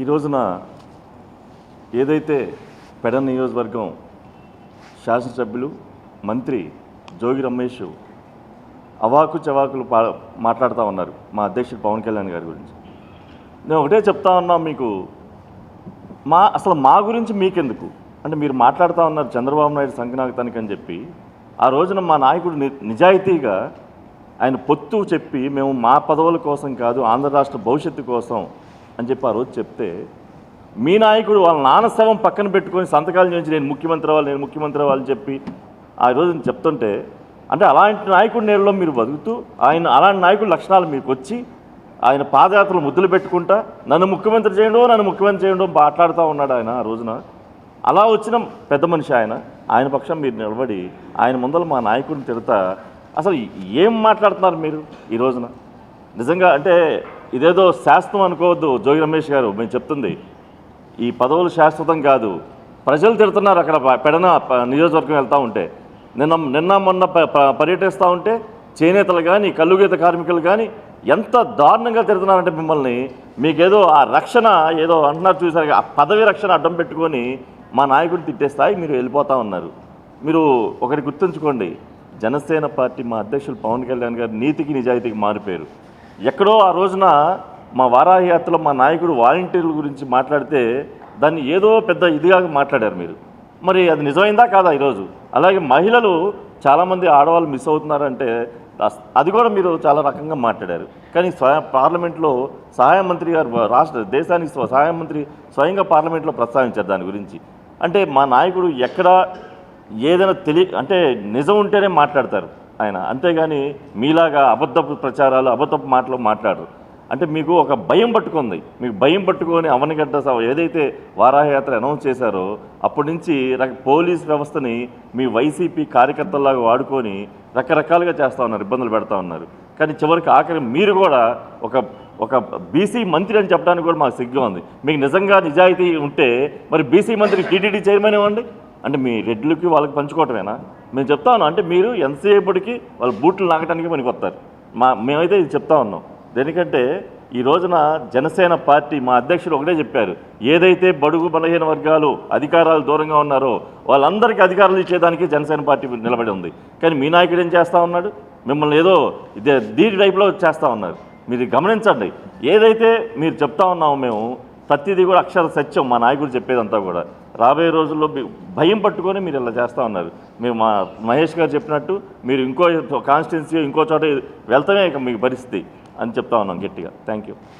ఈ రోజున ఏదైతే పెడ నియోజకవర్గం శాసనసభ్యులు మంత్రి జోగి రమేష్ అవాకు చవాకులు పా మాట్లాడుతూ ఉన్నారు మా అధ్యక్షుడు పవన్ కళ్యాణ్ గారి గురించి. నేను ఒకటే చెప్తా ఉన్నా మీకు మా అసలు మా గురించి మీకెందుకు? అంటే మీరు మాట్లాడుతూ ఉన్నారు చంద్రబాబు నాయుడు సంఘనాగతానికి అని చెప్పి ఆ రోజున మా నాయకుడు ని నిజాయితీగా ఆయన పొత్తు చెప్పి మేము మా పదవుల కోసం కాదు ఆంధ్ర రాష్ట్ర భవిష్యత్తు కోసం అని చెప్పి ఆ రోజు చెప్తే మీ నాయకుడు వాళ్ళ నాన్న పక్కన పెట్టుకొని సంతకాలు చేయించి నేను ముఖ్యమంత్రి వాళ్ళు నేను ముఖ్యమంత్రి వాళ్ళు చెప్పి ఆ రోజు నేను చెప్తుంటే అంటే అలాంటి నాయకుడి నేలలో మీరు బతుకుతూ ఆయన అలాంటి నాయకుడి లక్షణాలు మీకు వచ్చి ఆయన పాదయాత్రలు ముద్దులు పెట్టుకుంటా నన్ను ముఖ్యమంత్రి చేయండో నన్ను ముఖ్యమంత్రి చేయండో మాట్లాడుతూ ఉన్నాడు ఆయన ఆ రోజున. అలా వచ్చిన పెద్ద మనిషి ఆయన ఆయన పక్షం మీరు నిలబడి ఆయన ముందర మా నాయకుడిని తిడతా అసలు ఏం మాట్లాడుతున్నారు మీరు ఈ రోజున? నిజంగా అంటే ఇదేదో శాస్త్రం అనుకోవద్దు జోగి రమేష్ గారు మేము చెప్తుంది. ఈ పదవులు శాశ్వతం కాదు. ప్రజలు తిడుతున్నారు అక్కడ పెడన నియోజకవర్గం వెళ్తూ ఉంటే. నిన్న నిన్న మొన్న ప- ప- పర్యటిస్తూ ఉంటే చేనేతలు కానీ కల్లుగీత కార్మికులు కానీ ఎంత దారుణంగా తిడుతున్నారంటే మిమ్మల్ని మీకేదో ఆ రక్షణ ఏదో అంటున్నారు చూసారు ఆ పదవి రక్షణ అడ్డం పెట్టుకొని మా నాయకుడిని తిట్టే స్థాయి మీరు వెళ్ళిపోతూ ఉన్నారు. మీరు ఒకటి గుర్తుంచుకోండి. జనసేన పార్టీ మా అధ్యక్షులు పవన్ కళ్యాణ్ గారు నీతికి నిజాయితీకి మారిపోయారు. ఎక్కడో ఆ రోజున మా వారాహయాత్రలో మా నాయకుడు వాలంటీర్ల గురించి మాట్లాడితే దాన్ని ఏదో పెద్ద ఇదిగా మాట్లాడారు మీరు. మరి అది నిజమైందా కాదా ఈరోజు? అలాగే మహిళలు చాలామంది ఆడవాళ్ళు మిస్ అవుతున్నారంటే అది కూడా మీరు చాలా రకంగా మాట్లాడారు. కానీ స్వయం పార్లమెంట్లో సహాయ మంత్రి గారు రాష్ట్ర దేశానికి స్వ- సహాయ మంత్రి స్వయంగా పార్లమెంట్లో ప్రస్తావించారు దాని గురించి. అంటే మా నాయకుడు ఎక్కడ ఏదైనా తెలియ అంటే నిజం ఉంటేనే మాట్లాడతారు. ఆయన. అంతేగాని మీలాగా అబద్ధపు ప్రచారాలు అబద్ధపు మాటలు మాట్లాడరు. అంటే మీకు ఒక భయం పట్టుకుంది. మీకు భయం పట్టుకొని అవనిగడ్డ ఏదైతే వారాహయాత్ర అనౌన్స్ చేశారో అప్పటి నుంచి పోలీస్ వ్యవస్థని మీ వైసీపీ కార్యకర్తల్లాగా వాడుకొని రకరకాలుగా చేస్తూ ఉన్నారు ఇబ్బందులు పెడతా ఉన్నారు. కానీ చివరికి ఆఖరి మీరు కూడా ఒక ఒక బీసీ మంత్రి అని చెప్పడానికి కూడా మాకు సిగ్గు ఉంది. మీకు నిజంగా నిజాయితీ ఉంటే మరి బీసీ మంత్రి టీటీడీ చైర్మన్ ఇవ్వండి. అంటే మీ రెడ్లకి వాళ్ళకి పంచుకోవటమేనా? మేము చెప్తా ఉన్నాం. అంటే మీరు ఎంతసేపటికి వాళ్ళ బూట్లు నాగటానికి పనికి వస్తారు మా మేమైతే ఇది చెప్తా ఉన్నాం. దేనికంటే ఈ రోజున జనసేన పార్టీ మా అధ్యక్షుడు ఒకటే చెప్పారు. ఏదైతే బడుగు బలహీన వర్గాలు అధికారాలు దూరంగా ఉన్నారో వాళ్ళందరికీ అధికారాలు ఇచ్చేదానికి జనసేన పార్టీ నిలబడి ఉంది. కానీ మీ నాయకుడు ఏం చేస్తూ ఉన్నాడు? మిమ్మల్ని ఏదో దీని టైప్లో చేస్తూ ఉన్నారు. మీరు గమనించండి. ఏదైతే మీరు చెప్తా ఉన్నామో మేము ప్రతిదీ కూడా అక్షర సత్యం మా నాయకుడు చెప్పేదంతా కూడా. రాబోయే రోజుల్లో భయం పట్టుకొని మీరు ఇలా చేస్తూ ఉన్నారు. మేము మా మహేష్ గారు చెప్పినట్టు మీరు ఇంకో కాన్స్టిట్యున్సీ ఇంకో చోట వెళ్తామే ఇక మీకు పరిస్థితి అని చెప్తా ఉన్నాం గట్టిగా. Thank you